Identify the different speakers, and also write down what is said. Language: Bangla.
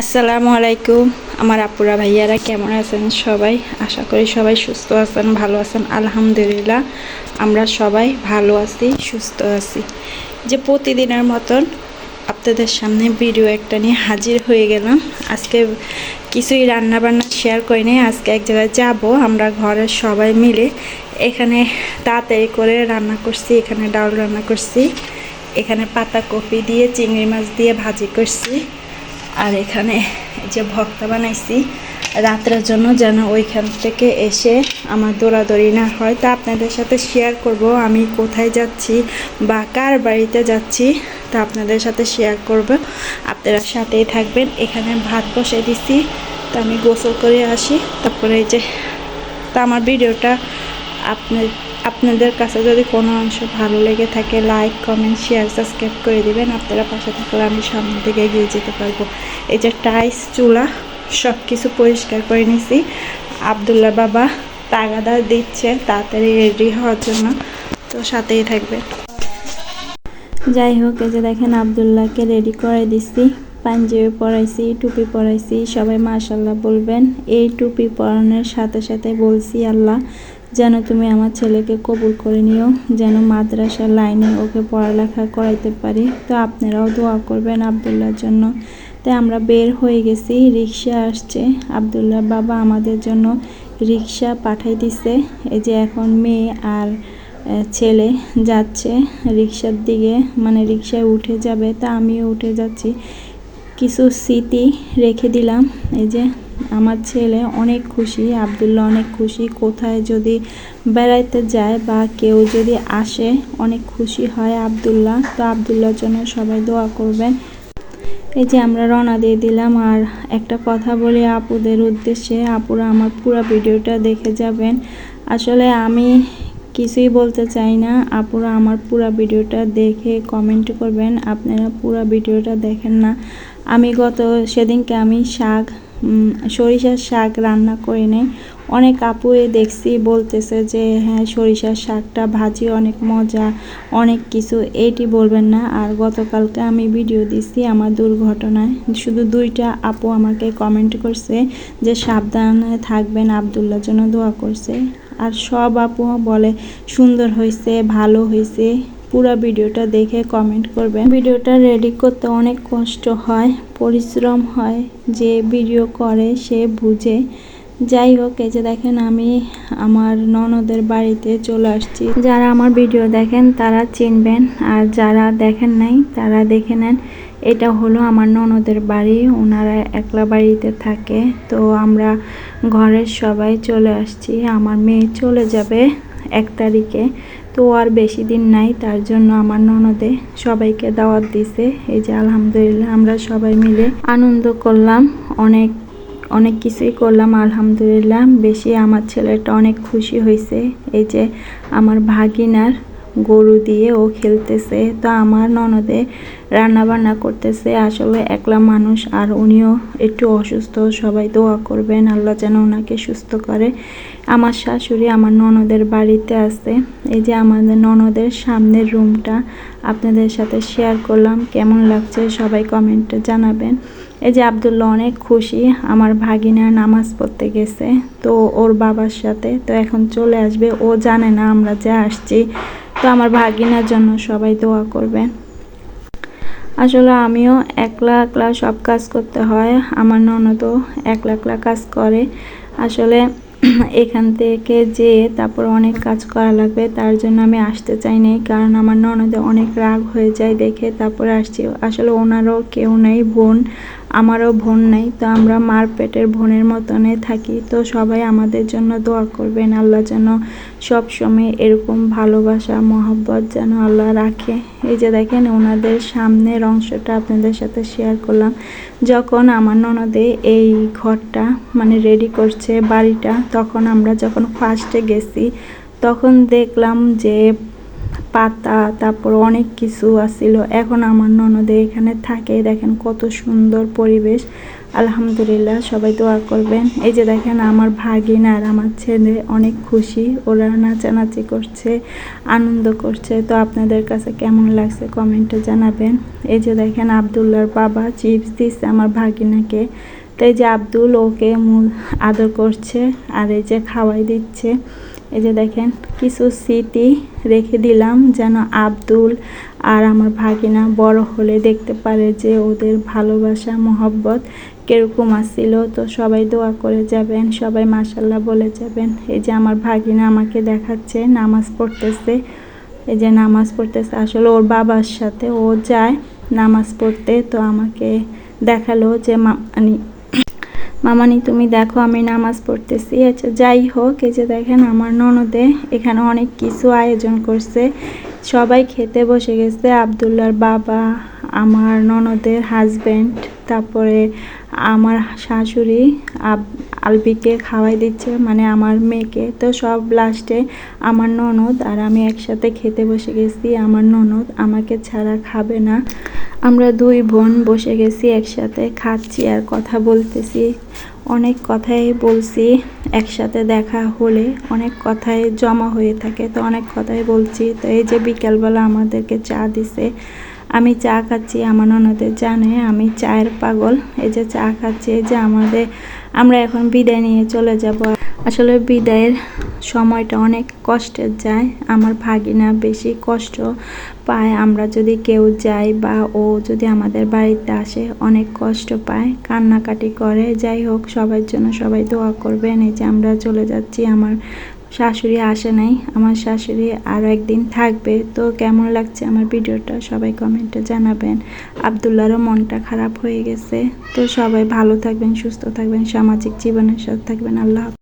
Speaker 1: আসসালামু আলাইকুম। আমার আপুরা ভাইয়ারা কেমন আছেন সবাই? আশা করি সবাই সুস্থ আছেন, ভালো আছেন। আলহামদুলিল্লাহ, আমরা সবাই ভালো আছি, সুস্থ আছি। যে প্রতিদিনের মতন আপনাদের সামনে ভিডিও একটা নিয়ে হাজির হয়ে গেলাম। আজকে কিছুই রান্না বান্না শেয়ার করি নাই, আজকে এক জায়গায় যাব। আমরা ঘরের সবাই মিলে এখানে তাড়াতাড়ি করে রান্না করছি, এখানে ডাল রান্না করছি, এখানে পাতা কপি দিয়ে চিংড়ি মাছ দিয়ে ভাজি করছি। আর এখানে যে ভর্তা বানাইছি, রাত্রের জন্য যেন ওইখান থেকে এসে আমার দৌড়াদৌড়ি না হয়। তা আপনাদের সাথে শেয়ার করব, আমি কোথায় যাচ্ছি বা কার বাড়িতে যাচ্ছি, তা আপনাদের সাথে শেয়ার করব। আপনারা সাথেই থাকবেন, এখানে ভাত বসে দিছি, তা আমি গোসল করে আসি। তারপরে এই যে, তা আমার ভিডিওটা আপনি আপনাদের কাছে যদি কোনো অংশ ভালো লেগে থাকে লাইক কমেন্ট শেয়ার সাবস্ক্রাইব করে দিবেন। আপনারা পাশে থাকলে আমি সামনের দিকে এগিয়ে যেতে পারব। এই যে টাইস, চুলা সব কিছু পরিষ্কার করে নিছি। আবদুল্লাহ বাবা তাগাদা দিচ্ছে, তাড়াতাড়ি রেডি হওয়ার জন্য। তো সাথেই থাকবে যাই হোক, এই যে দেখেন আবদুল্লাহকে রেডি করে দিছি। পাঞ্জাবি পরাইছি, টুপি পরাইছি, সবাই মাশাল্লাহ বলবেন। এই টুপি পরানোর সাথে সাথে বলছি, আল্লাহ যেন তুমি আমার ছেলেকে কবুল করে নিও, যেন মাদ্রাসা লাইনে ওকে পড়ালেখা করাইতে পারি। তো আপনারাও দোয়া করবেন আবদুল্লার জন্য। তাই আমরা বের হয়ে গেছি রিক্সা আসছে। আবদুল্লার বাবা আমাদের জন্য রিক্সা পাঠাই দিছে। এই যে এখন মেয়ে আর ছেলে যাচ্ছে রিক্সার দিকে মানে রিক্সায় উঠে যাবে। তা আমিও উঠে যাচ্ছি। কিছু স্মৃতি রেখে দিলাম। এই যে আমার ছেলে অনেক খুশি, আবদুল্লাহ অনেক খুশি। কোথায় যদি বেড়াইতে যায় বা কেউ যদি আসে, অনেক খুশি হয় আবদুল্লাহ। তো আবদুল্লাহর জন্য সবাই দোয়া করবেন। এই যে আমরা রওনা দিয়ে দিলাম। আর একটা কথা বলি আপুদের উদ্দেশ্যে। আপুরা আমার পুরো ভিডিওটা দেখে যাবেন। আসলে আমি কিছুই বলতে চাই না। আপুরা আমার পুরো ভিডিওটা দেখে কমেন্ট করবেন। আপনারা পুরো ভিডিওটা দেখেন না। আমি গত, সেদিনকে আমি শাক সরিষার শাক রান্না করে নেই। অনেক আপুয়ে দেখছি বলতেছে যে হ্যাঁ সরিষার শাকটা ভাজি অনেক মজা, অনেক কিছু। এইটি বলবেন না। আর গতকালকে আমি ভিডিও দিছি আমার দুর্ঘটনায়। শুধু দুইটা আপু আমাকে কমেন্ট করছে যে, সাবধানে থাকবেন, আবদুল্লার জন্য দোয়া করছে। আর সব আপু বলে, সুন্দর হয়েছে ভালো হয়েছে পুরো ভিডিওটা দেখে কমেন্ট করবেন। ভিডিওটা রেডি করতে অনেক কষ্ট হয়, পরিশ্রম হয়, যে ভিডিও করে সে বুঝে। যাই হোক, এই যে দেখেন আমি আমার ননদের বাড়িতে চলে আসছি। যারা আমার ভিডিও দেখেন তারা চিনবেন, আর যারা দেখেন নাই তারা দেখে নেন। এটা হলো আমার ননদের বাড়ি, ওনারা একলা বাড়িতে থাকে। তো আমরা ঘরের সবাই চলে আসছি। আমার মেয়ে চলে যাবে এক তারিখে। তো আর বেশি দিন নাই, তার জন্য আমার ননদে সবাইকে দাওয়াত দিছে। এই যে আলহামদুলিল্লাহ আমরা সবাই মিলে আনন্দ করলাম, অনেক অনেক কিছুই করলাম আলহামদুলিল্লাহ। বেশি আমার ছেলেটা অনেক খুশি হয়েছে। এই যে আমার ভাগিনার গরু দিয়ে ও খেলতেছে, তো আমার ননদে রান্না বান্না করতেছে। আসলে একলা মানুষ আর উনিও একটু অসুস্থ, সবাই দোয়া করবেন, আল্লাহ যেন ওনাকে সুস্থ করে। আমার শাশুড়ি আমার ননদের বাড়িতে আছে। এই যে আমাদের ননদের সামনের রুমটা আপনাদের সাথে শেয়ার করলাম। কেমন লাগছে সবাই কমেন্টে জানাবেন। এই যে আবদুল্লাহ অনেক খুশি, আমার ভাগিনা নামাজ পড়তে গেছে, তো ওর বাবার সাথে, তো এখন চলে আসবে। ও জানে না আমরা যে আসছি, তো আমার ভাগিনার জন্য সবাই দোয়া করবেন। আসলে আমিও একলা একলা সব কাজ করতে হয়, আমার ননদও একলা একলা কাজ করে। আসলে এখান থেকে যে তারপর অনেক কাজ করা লাগবে, তার জন্য আমি আসতে চাই নাই, কারণ আমার ননদে অনেক রাগ হয়ে যায় দেখে, তারপরে আসছি। আসলে ওনারও কেউ নেই, বোন। আমারও বোন নেই, তো আমরা মার পেটের বোনের মতনে থাকি। তো সবাই আমাদের জন্য দোয়া করবেন, আল্লাহ যেন সব সময় এরকম ভালোবাসা, মহব্বত যেন আল্লাহ রাখে। এই যে দেখেন ওনাদের সামনের অংশটা আপনাদের সাথে শেয়ার করলাম। যখন আমার ননদে এই ঘরটা মানে রেডি করছে বাড়িটা, তখন আমরা যখন ফার্স্টে গেছি, তখন দেখলাম যে পাতা, তারপর অনেক কিছু আসছিল এখন আমার ননদে এখানে থাকে, দেখেন কত সুন্দর পরিবেশ। আলহামদুলিল্লাহ, সবাই দোয়া করবেন। এই যে দেখেন, আমার ভাগিন আর আমার ছেলে অনেক খুশি। ওরা নাচানাচি করছে, আনন্দ করছে। তো আপনাদের কাছে কেমন লাগছে কমেন্টে জানাবেন। এই যে দেখেন, আবদুল্লার বাবা চিপস দিচ্ছে আমার ভাগিনাকে। তো এই যে আব্দুল ওকে আদর করছে আর এই যে খাওয়াই দিচ্ছে। এই যে দেখেন, কিছু স্মৃতি রেখে দিলাম যেন আব্দুল আর আমার ভাগিনা বড় হলে দেখতে পারে যে ওদের ভালোবাসা, মহব্বত কীরকম আসছিল তো সবাই দোয়া করে যাবেন, সবাই মাসাল্লাহ বলে যাবেন। এই যে আমার ভাগিনা আমাকে দেখাচ্ছে, নামাজ পড়তেছে। এই যে নামাজ পড়তেছে, আসলে ওর বাবার সাথে ও যায় নামাজ পড়তে। তো আমাকে দেখাল যে মানি মামানি, তুমি দেখো, আমি নামাজ পড়তেছি। আচ্ছা যাই হোক, এই যে দেখেন আমার ননদে এখানে অনেক কিছু আয়োজন করছে। সবাই খেতে বসে গেছে। আবদুল্লার বাবা, আমার ননদের হাজব্যান্ড তারপরে আমার শাশুড়ি আলবিকে খাওয়াই দিচ্ছে মানে আমার মেয়েকে। তো সব লাস্টে আমার ননদ আর আমি একসাথে খেতে বসে গেছি। আমার ননদ আমাকে ছাড়া খাবে না। আমরা দুই বোন বসে গেছি একসাথে, খাচ্ছি আর কথা বলতেছি। অনেক কথাই বলছি, একসাথে দেখা হলে অনেক কথাই জমা হয়ে থাকে। তো অনেক কথাই বলছি। তো এই যে বিকালবেলা আমাদেরকে চা দিছে আমি চা খাচ্ছি, আমার ননদের জানে আমি চায়ের পাগল। এই যে চা খাচ্ছি, এই যে আমাদের, আমরা এখন বিদায় নিয়ে চলে যাব। আসলে বিদায়ের সময়টা অনেক কষ্টের যায়, আমার ভাগিনা বেশি কষ্ট পায়। আমরা যদি কেউ যাই বা ও যদি আমাদের বাড়িতে আসে, অনেক কষ্ট পায়, কান্নাকাটি করে। যাই হোক, সবার জন্য সবাই দোয়া করবেন। এই যে আমরা চলে যাচ্ছি আমার শাশুড়ি আসে নাই, আমার শাশুড়ি আরও একদিন থাকবে। তো কেমন লাগছে আমার ভিডিওটা? সবাই কমেন্টে জানাবেন। আবদুল্লারও মনটা খারাপ হয়ে গেছে। তো সবাই ভালো থাকবেন, সুস্থ থাকবেন, সামাজিক জীবনের সাথে থাকবেন। আল্লাহ।